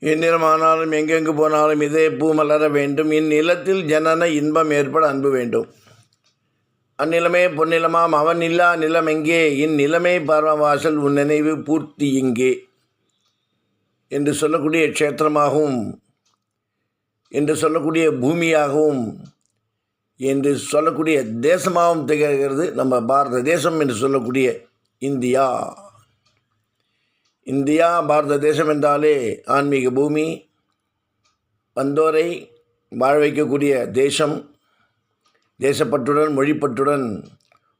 எந்நிறமானாலும் எங்கெங்கு போனாலும் இதே பூ மலர வேண்டும். இந்நிலத்தில் ஜனன இன்பம் ஏற்பட அன்பு வேண்டும். அந்நிலமே பொன்னிலமாம் அவன் இல்லா நிலம் எங்கே? இந்நிலமே பார்வவாசல் உன் நினைவு பூர்த்தி எங்கே என்று சொல்லக்கூடிய க்ஷேத்திரமாகவும் என்று சொல்லக்கூடிய பூமியாகவும் என்று சொல்லக்கூடிய தேசமாகவும் திகழ்கிறது நம்ம பாரத தேசம் என்று சொல்லக்கூடிய இந்தியா. இந்தியா பாரத தேசம் என்றாலே ஆன்மீக பூமி வந்தோரை வாழ வைக்கக்கூடிய தேசம் தேசப்பற்றுடன் மொழிப்பற்றுடன்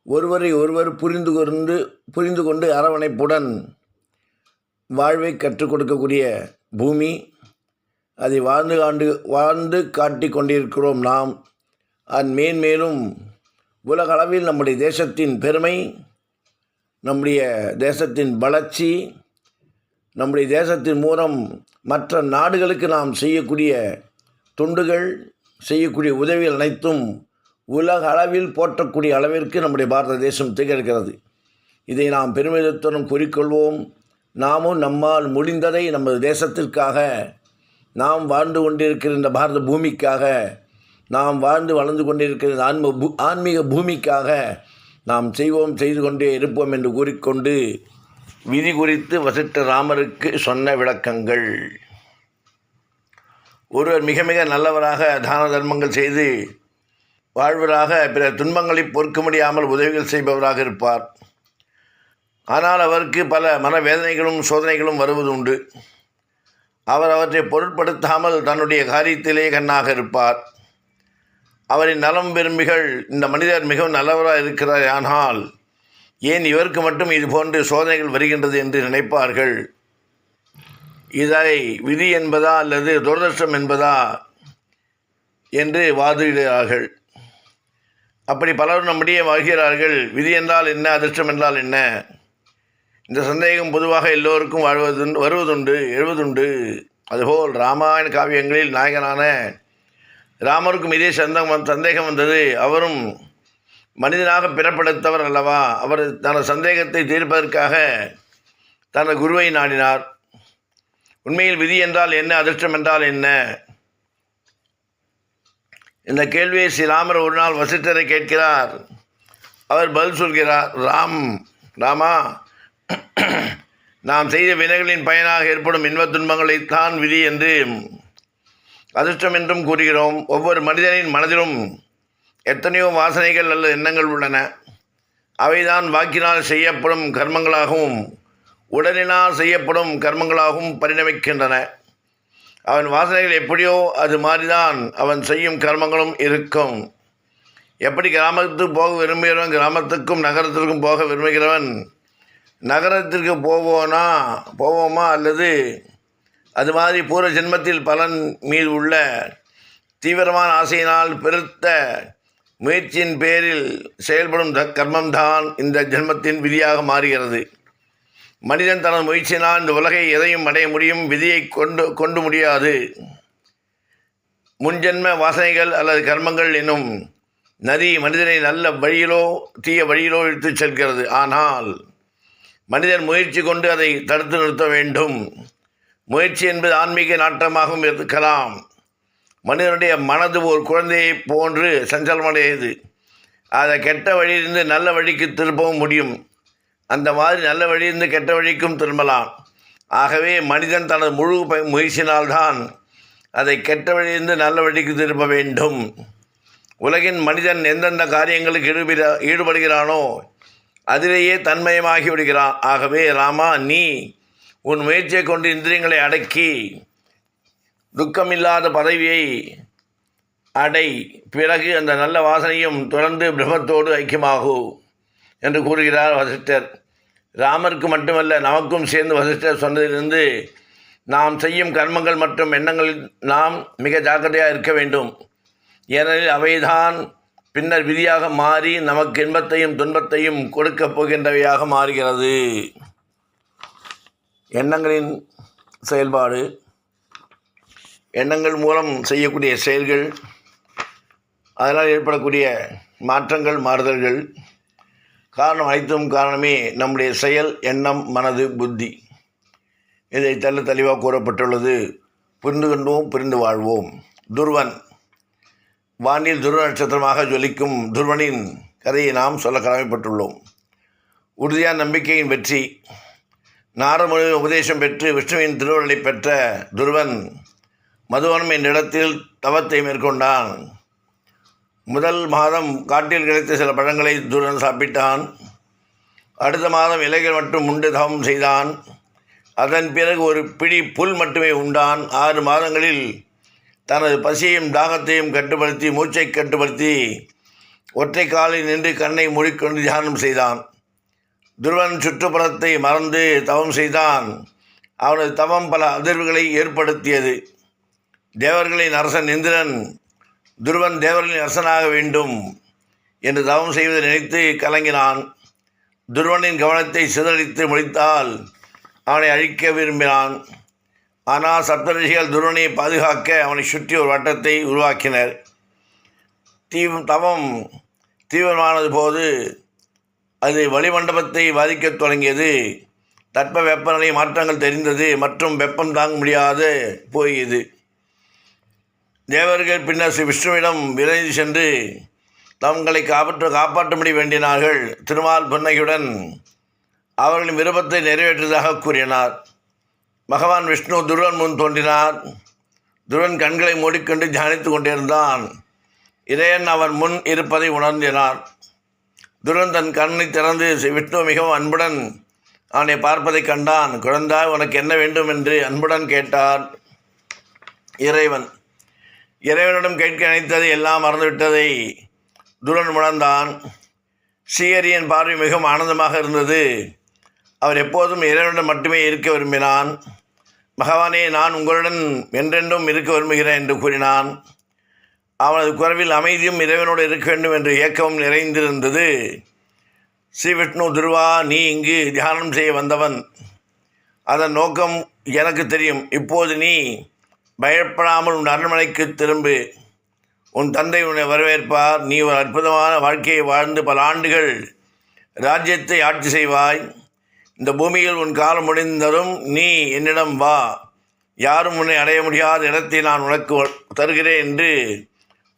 ஒருவரை ஒருவர் புரிந்து கொண்டு புரிந்து கொண்டு அரவணைப்புடன் வாழ்வை கற்றுக் கொடுக்கக்கூடிய பூமி. அதை வாழ்ந்து ஆண்டு வாழ்ந்து காட்டி கொண்டிருக்கிறோம் நாம். அதன் மேன்மேலும் உலக அளவில் நம்முடைய தேசத்தின் பெருமை நம்முடைய தேசத்தின் வளர்ச்சி நம்முடைய தேசத்தின் மூலம் மற்ற நாடுகளுக்கு நாம் செய்யக்கூடிய தொண்டுகள் செய்யக்கூடிய உதவிகள் அனைத்தும் உலக அளவில் போற்றக்கூடிய அளவிற்கு நம்முடைய பாரத தேசம் திகழ்கிறது. இதை நாம் பெருமிதத்துடன் கூறிக்கொள்வோம். நாமும் நம்மால் முடிந்ததை நமது தேசத்திற்காக நாம் வாழ்ந்து கொண்டிருக்கிற இந்த பாரத பூமிக்காக நாம் வாழ்ந்து வளர்ந்து கொண்டிருக்கிற இந்த ஆன்ம பூ ஆன்மீக பூமிக்காக நாம் செய்வோம் செய்து கொண்டே இருப்போம் என்று கூறிக்கொண்டு விதி குறித்து வசிட்ட ராமருக்கு சொன்ன விளக்கங்கள். ஒருவர் மிக மிக நல்லவராக தான தர்மங்கள் செய்து வாழ்வராக பிற துன்பங்களை பொறுக்க முடியாமல் உதவிகள் செய்பவராக இருப்பார். ஆனால் அவருக்கு பல மனவேதனைகளும் சோதனைகளும் வருவது உண்டு. அவர் அவற்றை பொருட்படுத்தாமல் தன்னுடைய காரியத்திலே கண்ணாக இருப்பார். அவரின் நலம் விரும்பிகள் இந்த மனிதர் மிகவும் நல்லவராக இருக்கிறார் ஆனால் ஏன் இவருக்கு மட்டும் இது போன்று சோதனைகள் வருகின்றது என்று நினைப்பார்கள்? இதை விதி என்பதா அல்லது துரதிருஷ்டம் என்பதா என்று வாதிடுகிறார்கள். அப்படி பலரும் நம்முடைய வாழ்கிறார்கள் விதி என்றால் என்ன அதிர்ஷ்டம் என்றால் என்ன? இந்த சந்தேகம் பொதுவாக எல்லோருக்கும் வாழ்வதுண்டு வருவதுண்டு எழுவதுண்டு. அதுபோல் ராமாயண காவியங்களில் நாயகனான ராமருக்கும் இதே சந்தம் சந்தேகம் வந்தது. அவரும் மனிதனாக பிறப்படுத்தவர் அல்லவா? அவர் தனது சந்தேகத்தை தீர்ப்பதற்காக தனது குருவை நாடினார். உண்மையில் விதி என்றால் என்ன? அதிர்ஷ்டம் என்றால் என்ன? இந்த கேள்வியை ஸ்ரீராமர் ஒரு நாள் வசிட்டரை கேட்கிறார். அவர் பதில் சொல்கிறார் ராம் ராமா நாம் செய்த வினைகளின் பயனாக ஏற்படும் இன்பத் துன்பங்களைத்தான் விதி என்று அதிர்ஷ்டம் என்றும் கூறுகிறோம். ஒவ்வொரு மனிதனின் மனதிலும் எத்தனையோ வாசனைகள் அல்லது எண்ணங்கள் உள்ளன. அவைதான் வாக்கினால் செய்யப்படும் கர்மங்களாகவும் உடலினால் செய்யப்படும் கர்மங்களாகவும் பரிணமிக்கின்றன. அவன் வாசனைகள் எப்படியோ அது மாதிரிதான் அவன் செய்யும் கர்மங்களும் இருக்கும். எப்படி கிராமத்துக்கு போக விரும்புகிறவன் கிராமத்துக்கும் நகரத்திற்கும் போக விரும்புகிறவன் நகரத்திற்கு போவோனா போவோமா அல்லது அது மாதிரி பூர்வ ஜென்மத்தில் பலன் மீது உள்ள தீவிரமான ஆசையினால் பெருத்த முயற்சியின் பேரில் செயல்படும் த கர்மம்தான் இந்த ஜென்மத்தின் விதியாக மாறுகிறது. மனிதன் தனது முயற்சியினால் இந்த உலகை எதையும் அடைய முடியும் விதியை கொண்டு கொண்டு முடியாது. முன்ஜென்ம வாசனைகள் அல்லது கர்மங்கள் என்னும் நதி மனிதனை நல்ல வழியிலோ தீய வழியிலோ இழுத்துச் செல்கிறது. ஆனால் மனிதன் முயற்சி கொண்டு அதை தடுத்து நிறுத்த வேண்டும். முயற்சி என்பது ஆன்மீக நாட்டமாகவும் இருக்கலாம். மனிதனுடைய மனது ஒரு குழந்தையை போன்று சஞ்சலமடையது. அதை கெட்ட வழியிலிருந்து நல்ல வழிக்கு திரும்பவும் முடியும். அந்த மாதிரி நல்ல வழியிலிருந்து கெட்ட வழிக்கும் திரும்பலாம். ஆகவே மனிதன் தனது முழு ப முயற்சினால்தான் அதை கெட்ட வழியிலிருந்து நல்ல வழிக்கு திரும்ப வேண்டும். உலகின் மனிதன் எந்தெந்த காரியங்களுக்கு ஈடுபட ஈடுபடுகிறானோ அதிலேயே தன்மயமாகி விடுகிறான். ஆகவே ராமா நீ உன் முயற்சியை கொண்டு இந்திரியங்களை அடக்கி துக்கமில்லாத பதவியை அடை. பிறகு அந்த நல்ல வாசனையும் தொடர்ந்து பிரம்மத்தோடு ஐக்கியமாகு என்று கூறுகிறார் வசிஷ்டர். ராமருக்கு மட்டுமல்ல நமக்கும் சேர்ந்து வசிஷ்டர் சொன்னதிலிருந்து நாம் செய்யும் கர்மங்கள் மற்றும் எண்ணங்களில் நாம் மிக ஜாக்கிரதையாக இருக்க வேண்டும். ஏனெனில் அவைதான் பின்னர் விதியாக மாறி நமக்கு இன்பத்தையும் துன்பத்தையும் கொடுக்கப் போகின்றவையாக மாறுகிறது. எண்ணங்களின் செயல்பாடு எண்ணங்கள் மூலம் செய்யக்கூடிய செயல்கள் அதனால் ஏற்படக்கூடிய மாற்றங்கள் மாறுதல்கள் காரணம் அனைத்தும் காரணமே நம்முடைய செயல் எண்ணம் மனது புத்தி. இதை தள்ள தெளிவாக கூறப்பட்டுள்ளது. புரிந்து கொண்டோம் புரிந்து வாழ்வோம். துருவன் வானில் துருவ நட்சத்திரமாக ஜொலிக்கும் துருவனின் கதையை நாம் சொல்ல கடமைப்பட்டுள்ளோம். உறுதியான நம்பிக்கையின் வெற்றி. நாரமுழு உபதேசம் பெற்று விஷ்ணுவின் திருவருளை பெற்ற துருவன் மதுவனம் என்னிடத்தில் தவத்தை மேற்கொண்டான். முதல் மாதம் காட்டில் கிடைத்த சில பழங்களை துருவன் சாப்பிட்டான். அடுத்த மாதம் இலைகள் மட்டும் உண்டு தவம் செய்தான். அதன் பிறகு ஒரு பிடி புல் மட்டுமே உண்டான். ஆறு மாதங்களில் தனது பசியையும் தாகத்தையும் கட்டுப்படுத்தி மூச்சை கட்டுப்படுத்தி ஒற்றை காலில் நின்று கண்ணை மூடிக்கொண்டு தியானம் செய்தான். துருவன் சுற்றுப்புறத்தை மறந்து தவம் செய்தான். அவனது தவம் பல அதிர்வுகளை ஏற்படுத்தியது. தேவர்களின் அரசன் இந்திரன் துருவன் தேவர்களின் அரசனாக வேண்டும் என்று தவம் செய்வதை நினைத்து கலங்கினான். துருவனின் கவனத்தை சிதறடித்து முடித்தால் அவனை அழிக்க விரும்பினான். ஆனால் சப்தரிஷிகள் துருவனை பாதுகாக்க அவனை சுற்றி ஒரு வட்டத்தை உருவாக்கினர். தீவ் தவம் தீவிரமானது போது அது வளிமண்டபத்தை பாதிக்கத் தொடங்கியது. தட்ப வெப்பநிலை மாற்றங்கள் தெரிந்தது மற்றும் வெப்பம் தாங்க முடியாது போயது தேவர்கள் பின்னர் ஸ்ரீ விஷ்ணுவிடம் விரைந்து சென்று தங்களை காப்பாற்ற காப்பாற்றும்படி வேண்டினார்கள். திருமால் புன்னகையுடன் அவர்களின் விருப்பத்தை நிறைவேற்றியதாக கூறினார். பகவான் விஷ்ணு துருவன் முன் தோன்றினார். துருவன் கண்களை மூடிக்கொண்டு தியானித்து கொண்டிருந்தான். இறையன் அவன் முன் இருப்பதை உணர்ந்தினார். துருவன் தன் கண்ணை திறந்து விஷ்ணு மிகவும் அன்புடன் அவனை பார்ப்பதை கண்டான். குழந்தாய் உனக்கு என்ன வேண்டும்? என்று அன்புடன் கேட்டார் இறைவன். இறைவனிடம் கேட்க நினைத்ததை எல்லாம் மறந்துவிட்டதை துரன் உணர்ந்தான். ஸ்ரீஹரியின் பார்வை மிகவும் ஆனந்தமாக இருந்தது. அவர் எப்போதும் இறைவனிடம் மட்டுமே இருக்க விரும்பினான். பகவானே நான் உங்களுடன் என்றென்றும் இருக்க விரும்புகிறேன் என்று கூறினான். அவனது குரவில் அமைதியும் இறைவனோடு இருக்க வேண்டும் என்று இயக்கமும் நிறைந்திருந்தது. ஸ்ரீ விஷ்ணு துருவா நீ இங்கு தியானம் செய்ய வந்தவன். அதன் நோக்கம் எனக்கு தெரியும். இப்போது நீ பயப்படாமல் உன் அரண்மனைக்கு திரும்பு. உன் தந்தை உன்னை வரவேற்பார். நீ ஒரு அற்புதமான வாழ்க்கையை வாழ்ந்து பல ஆண்டுகள் ராஜ்யத்தை ஆட்சி செய்வாய். இந்த பூமியில் உன் காலம் முடிந்ததும் நீ என்னிடம் வா. யாரும் உன்னை அடைய முடியாத இடத்தை நான் உனக்கு தருகிறேன் என்று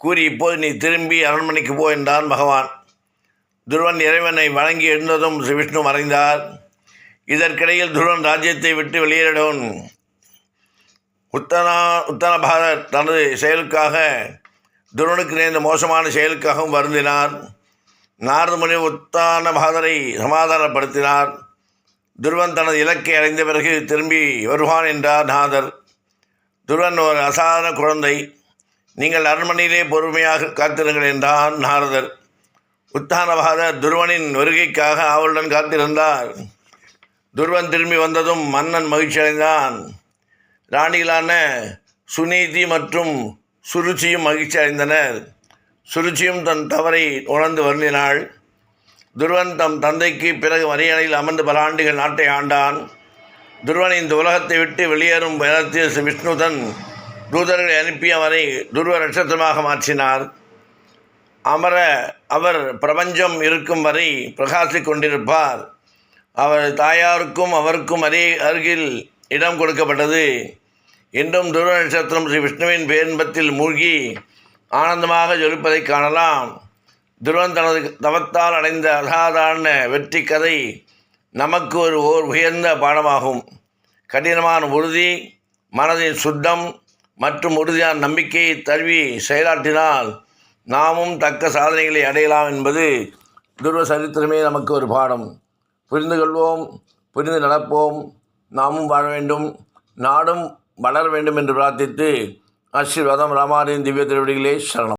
கூறி இப்போது நீ திரும்பி அரண்மனைக்கு போ என்றான் பகவான். துருவன் இறைவனை வழங்கி எழுந்ததும் ஸ்ரீ விஷ்ணு மறைந்தார். இதற்கிடையில் துருவன் ராஜ்யத்தை விட்டு வெளியேறிடவும் உத்தனா உத்தர பாரத் தனது செயலுக்காக துருவனுக்கு நேர்ந்த மோசமான செயலுக்காகவும் வருந்தினார். நாரதமுனி உத்தான பாதரை சமாதானப்படுத்தினார். துருவன் தனது இலக்கை அடைந்த பிறகு திரும்பி வருவான் என்றார் நாதர். துருவன் ஒரு அசாதாரண குழந்தை. நீங்கள் அரண்மனையிலே பொறுமையாக காத்திருங்கள் என்றார் நாரதர். உத்தானபாதர் துருவனின் வருகைக்காக அவளுடன் காத்திருந்தார். துருவன் திரும்பி வந்ததும் மன்னன் மகிழ்ச்சி அடைந்தான் ராணிகளான சுனீதி மற்றும் சுருச்சியும் மகிழ்ச்சி அடைந்தனர். சுருச்சியும் தன் தவறை உணர்ந்து வருந்தினாள். துருவன் தம் தந்தைக்கு பிறகு மரியணையில் அமர்ந்து பல ஆண்டுகள் நாட்டை ஆண்டான். துருவன் இந்த உலகத்தை விட்டு வெளியேறும் நேரத்தில் ஸ்ரீ விஷ்ணுதன் தூதர்களை அனுப்பி அவரை துருவ நட்சத்திரமாக மாற்றினார். அமர அவர் பிரபஞ்சம் இருக்கும் வரை பிரகாசிக் கொண்டிருப்பார். அவர் தாயாருக்கும் அவருக்கும் அருகில் இடம் கொடுக்கப்பட்டது. இன்றும் துருவ நட்சத்திரம் ஸ்ரீ விஷ்ணுவின் பேன்பத்தில் மூழ்கி ஆனந்தமாக ஜொலிப்பதை காணலாம். துருவன் தனது தவத்தால் அடைந்த அசாதாரண வெற்றி கதை நமக்கு ஒரு ஓர் உயர்ந்த பாடமாகும். கடினமான உறுதி மனதின் சுத்தம் மற்றும் உறுதியான நம்பிக்கையை தழுவி செயலாற்றினால் நாமும் தக்க சாதனைகளை அடையலாம் என்பது துருவ சரித்திரமே நமக்கு ஒரு பாடம். புரிந்து கொள்வோம் புரிந்து நடப்போம் நாமும் வாழ வேண்டும். நாடும் வளர வேண்டும் என்று பிரார்த்தித்து ஆசீர்வாதம் ராமாரின் திவ்ய திருவடிகளே சரணம்.